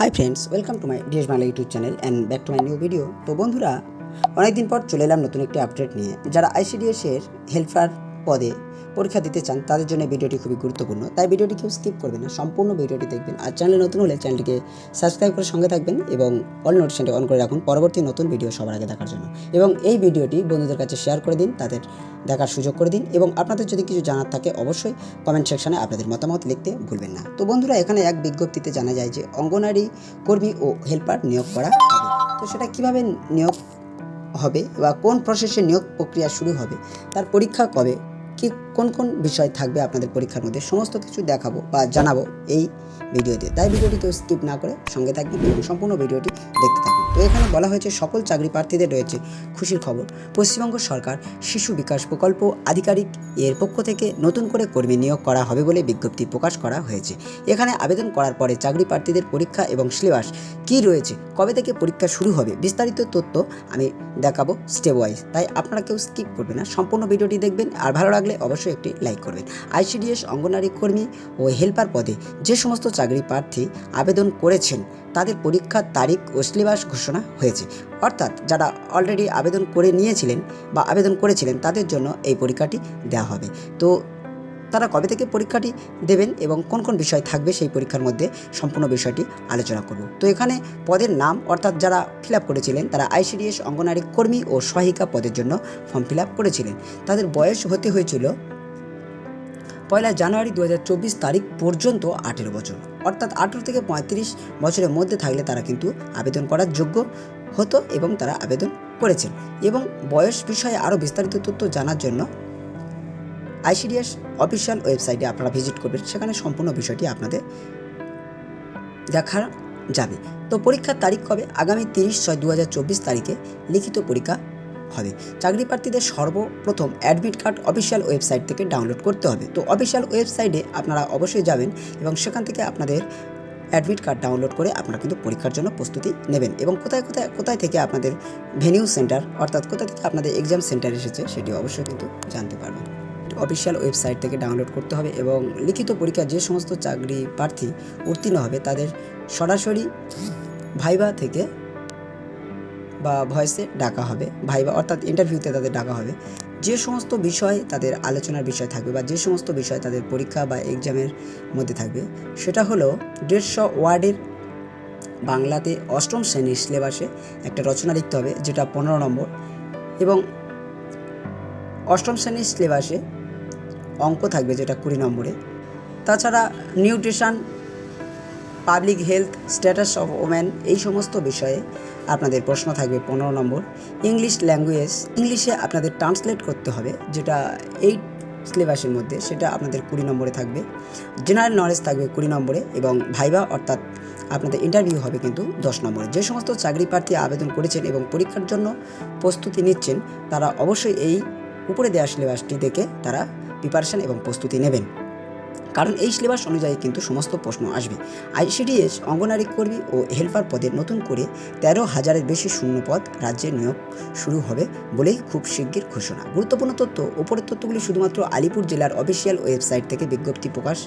Hi friends welcome to my DS Bangla YouTube channel and back to my new video তো বন্ধুরা, অনেকদিন পর চলে এলাম নতুন একটি আপডেট নিয়ে। যারা আইসিডিএস এর হেল্পার পদে পরীক্ষা দিতে চান, তাদের জন্য ভিডিওটি খুবই গুরুত্বপূর্ণ। তাই ভিডিওটি কেউ স্কিপ করবেন না, সম্পূর্ণ ভিডিওটি দেখবেন। আর চ্যানেলে নতুন হলে চ্যানেলটিকে সাবস্ক্রাইব করে সঙ্গে থাকবেন এবং অল নোটিফিকেশনটি অন করে রাখুন পরবর্তী নতুন ভিডিও সবার আগে দেখার জন্য। এবং এই ভিডিওটি বন্ধুদের কাছে শেয়ার করে দিন, তাদের দেখার সুযোগ করে দিন এবং আপনাদের যদি কিছু জানার থাকে অবশ্যই কমেন্ট সেকশনে আপনাদের মতামত লিখতে ভুলবেন না। তো বন্ধুরা, এখানে এক বিজ্ঞপ্তিতে জানা যায় যে অঙ্গনারী কর্মী ও হেল্পার নিয়োগ করা হবে। তো সেটা কীভাবে নিয়োগ হবে বা কোন প্রসেসে নিয়োগ প্রক্রিয়া শুরু হবে, তার পরীক্ষা কবে, কি কোন কোন বিষয় থাকবে আপনাদের পরীক্ষার মধ্যে সমস্ত কিছু দেখাবো বা জানাব এই ভিডিওতে। তাই ভিডিওটি কেউ স্কিপ না করে সঙ্গে থাকবেন এবং সম্পূর্ণ ভিডিওটি দেখতে থাকুন। তো এখানে বলা হয়েছে, সকল চাকরি প্রার্থীদের রয়েছে খুশির খবর। পশ্চিমবঙ্গ সরকার শিশু বিকাশ প্রকল্প আধিকারিক এর পক্ষ থেকে নতুন করে কর্মী নিয়োগ করা হবে বলে বিজ্ঞপ্তি প্রকাশ করা হয়েছে। এখানে আবেদন করার পরে চাকরি প্রার্থীদের পরীক্ষা এবং সিলেবাস কী রয়েছে, কবে থেকে পরীক্ষা শুরু হবে, বিস্তারিত তথ্য আমি দেখাবো স্টেপ ওয়াইজ তাই আপনারা কেউ স্কিপ করবে না, সম্পূর্ণ ভিডিওটি দেখবেন। আর ভালো লাগলে অবশ্যই একটি লাইক করবেন। আইসিডিএস অঙ্গনারী কর্মী ও হেল্পার পদে যে সমস্ত চাকরি প্রার্থী আবেদন করেছেন, তাদের পরীক্ষার তারিখ ও সিলেবাস ঘোষণা হয়েছে। অর্থাৎ যারা অলরেডি আবেদন করে নিয়েছিলেন বা আবেদন করেছিলেন, তাদের জন্য এই পরীক্ষাটি দেওয়া হবে। তো তারা কবে থেকে পরীক্ষাটি দেবেন এবং কোন কোন বিষয় থাকবে সেই পরীক্ষার মধ্যে সম্পূর্ণ বিষয়টি আলোচনা করব। তো এখানে পদের নাম অর্থাৎ যারা ফিল করেছিলেন, তারা আইসিডিএস অঙ্গনারী কর্মী ও সহায়িকা পদের জন্য ফর্ম ফিল করেছিলেন। তাদের বয়স হতে হয়েছিল পয়লা জানুয়ারি দু হাজার চব্বিশ তারিখ পর্যন্ত আঠেরো বছর। অর্থাৎ আঠেরো থেকে পঁয়ত্রিশ বছরের মধ্যে থাকলে তারা কিন্তু আবেদন করার যোগ্য হতো এবং তারা আবেদন করেছেন। এবং বয়স বিষয়ে আরও বিস্তারিত তথ্য জানার জন্য আইসিডিএস অফিসিয়াল ওয়েবসাইটে আপনারা ভিজিট করবেন। সেখানে সম্পূর্ণ বিষয়টি আপনাদের দেখা যাবে। তো পরীক্ষার তারিখ কবে? আগামী তিরিশ ছয় দু তারিখে লিখিত পরীক্ষা হবে চাকরি প্রার্থীদের সর্বপ্রথম অ্যাডমিট কার্ড অফিসিয়াল ওয়েবসাইট থেকে ডাউনলোড করতে হবে। তো অফিসিয়াল ওয়েবসাইটে আপনারা অবশ্যই যাবেন এবং সেখান থেকে আপনাদের অ্যাডমিট কার্ড ডাউনলোড করে আপনারা কিন্তু পরীক্ষার জন্য প্রস্তুতি নেবেন। এবং কোথায় কোথায় কোথায় থেকে আপনাদের ভেনিউ সেন্টার অর্থাৎ কোথা থেকে আপনাদের এক্সাম সেন্টার এসেছে সেটি অবশ্যই কিন্তু জানতে পারবেন। অফিসিয়াল ওয়েবসাইট থেকে ডাউনলোড করতে হবে এবং লিখিত পরীক্ষা যে সমস্ত চাকরি প্রার্থী উত্তীর্ণ হবে তাদের সরাসরি ভাইবা থেকে বা ভয়েসে ডাকা হবে ভাইবা অর্থাৎ ইন্টারভিউতে তাদের ডাকা হবে। যে সমস্ত বিষয় তাদের আলোচনার বিষয় থাকবে বা যে সমস্ত বিষয় তাদের পরীক্ষা বা এক্সামের মধ্যে থাকবে, সেটা হলো দেড়শো ওয়ার্ডের বাংলাতে অষ্টম শ্রেণির সিলেবাসে একটা রচনা লিখতে হবে, যেটা পনেরো নম্বর। এবং অষ্টম শ্রেণির সিলেবাসে অঙ্ক থাকবে, যেটা কুড়ি নম্বরে। তাছাড়া nutrition public health status of women এই সমস্ত বিষয়ে আপনাদের প্রশ্ন থাকবে পনেরো নম্বর। ইংলিশ ল্যাঙ্গুয়েজ ইংলিশে আপনাদের ট্রান্সলেট করতে হবে, যেটা এইট সিলেবাসের মধ্যে, সেটা আপনাদের কুড়ি নম্বরে থাকবে। জেনারেল নলেজ থাকবে কুড়ি নম্বরে এবং ভাইবা অর্থাৎ আপনাদের ইন্টারভিউ হবে কিন্তু দশ নম্বরে। যে সমস্ত চাকরি প্রার্থী আবেদন করেছেন এবং পরীক্ষার জন্য প্রস্তুতি নিচ্ছেন, তারা অবশ্যই এই উপরে দেওয়া সিলেবাসটি দেখে তারা প্রিপারেশন এবং প্রস্তুতি নেবেন। কারণ এই সিলেবাস অনুযায়ী কিন্তু সমস্ত প্রশ্ন আসবে। আইসিডিএস অঙ্গনারী কর্মী ও হেল্পার পদে নতুন করে তেরো হাজারের বেশি শূন্যপদ রাজ্যে নিয়োগ শুরু হবে বলেই খুব শিগগির ঘোষণা। গুরুত্বপূর্ণ তথ্য ওপরের তথ্যগুলি শুধুমাত্র আলিপুর জেলার অফিসিয়াল ওয়েবসাইট থেকে বিজ্ঞপ্তি প্রকাশ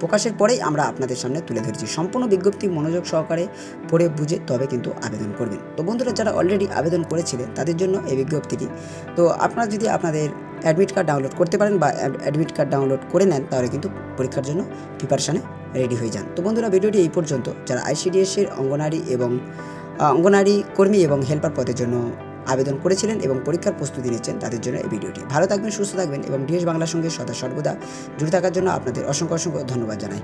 প্রকাশের পরেই আমরা আপনাদের সামনে তুলে ধরেছি সম্পূর্ণ বিজ্ঞপ্তি, মনোযোগ সহকারে পড়ে বুঝে তবে কিন্তু আবেদন করবেন। তো বন্ধুরা, যারা অলরেডি আবেদন করেছিলেন, তাদের জন্য এই বিজ্ঞপ্তিটি। তো আপনারা যদি আপনাদের অ্যাডমিট কার্ড ডাউনলোড করতে পারেন বা অ্যাডমিট কার্ড ডাউনলোড করে নেন, তাহলে কিন্তু পরীক্ষার জন্য প্রিপারেশানে রেডি হয়ে যান। তো বন্ধুরা, ভিডিওটি এই পর্যন্ত। যারা আইসিডিএসের অঙ্গনারী এবং অঙ্গনারী কর্মী এবং হেল্পার পদের জন্য আবেদন করেছিলেন এবং পরীক্ষার প্রস্তুতি নিচ্ছেন তাদের জন্য এই ভিডিওটি। ভালো থাকবেন, সুস্থ থাকবেন এবং ডিএস বাংলার সঙ্গে সদা সর্বদা জুড়ে থাকার জন্য আপনাদের অসংখ্য অসংখ্য ধন্যবাদ জানাই।